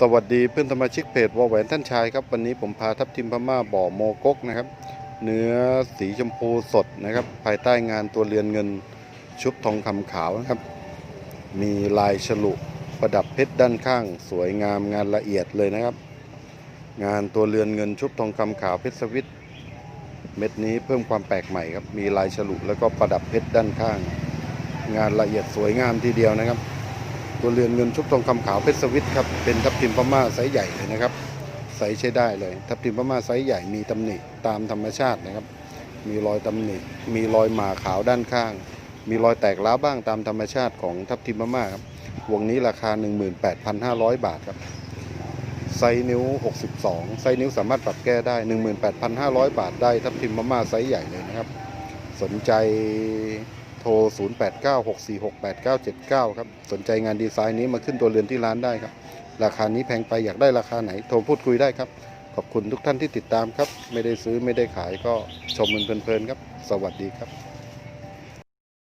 สวัสดีเพื่อนสมาชิกเพจวอแหวนท่านชายครับวันนี้ผมพาทัพทิมพม่าบ่อโมกกนะครับ เนื้อสีชมพูสดนะครับ ภายใต้งานตัวเรือนเงินชุบทองคำขาวนะครับ มีลายฉลุประดับเพชรด้านข้าง สวยงามงานละเอียดเลยนะครับ งานตัวเรือนเงินชุบทองคำขาวเพชรสวิตเม็ดนี้เพิ่มความแปลกใหม่ครับมีลายฉลุแล้วก็ประดับเพชรด้านข้าง งานละเอียดสวยงามทีเดียวนะครับ ตัวเรือนเงินชุบทองคำขาวเพชรสวิตครับเป็นทับทิมพม่าไซส์ใหญ่เลยนะครับไซส์ใช้ได้เลย ทับทิมพม่าไซส์ใหญ่มีตำหนิตามธรรมชาตินะครับ มีรอยตำหนิมีรอยหมาขาวด้านข้าง มีรอยแตกร้าวบ้างตามธรรมชาติของทับทิมพม่าครับวงนี้ราคา 18,500 บาทครับไซส์นิ้ว 62 ไซส์นิ้วสามารถปรับแก้ได้ 18,500 บาทได้ทับทิมพม่าไซส์ใหญ่เลยนะครับ สนใจ โทร 0896468979 ครับ สนใจงานดีไซน์นี้มาขึ้นตัวเรือนที่ร้านได้ครับ ราคานี้แพงไปอยากได้ราคาไหน โทรพูดคุยได้ครับ ขอบคุณทุกท่านที่ติดตามครับ ไม่ได้ซื้อไม่ได้ขายก็ชมมันเพลินๆครับ สวัสดีครับ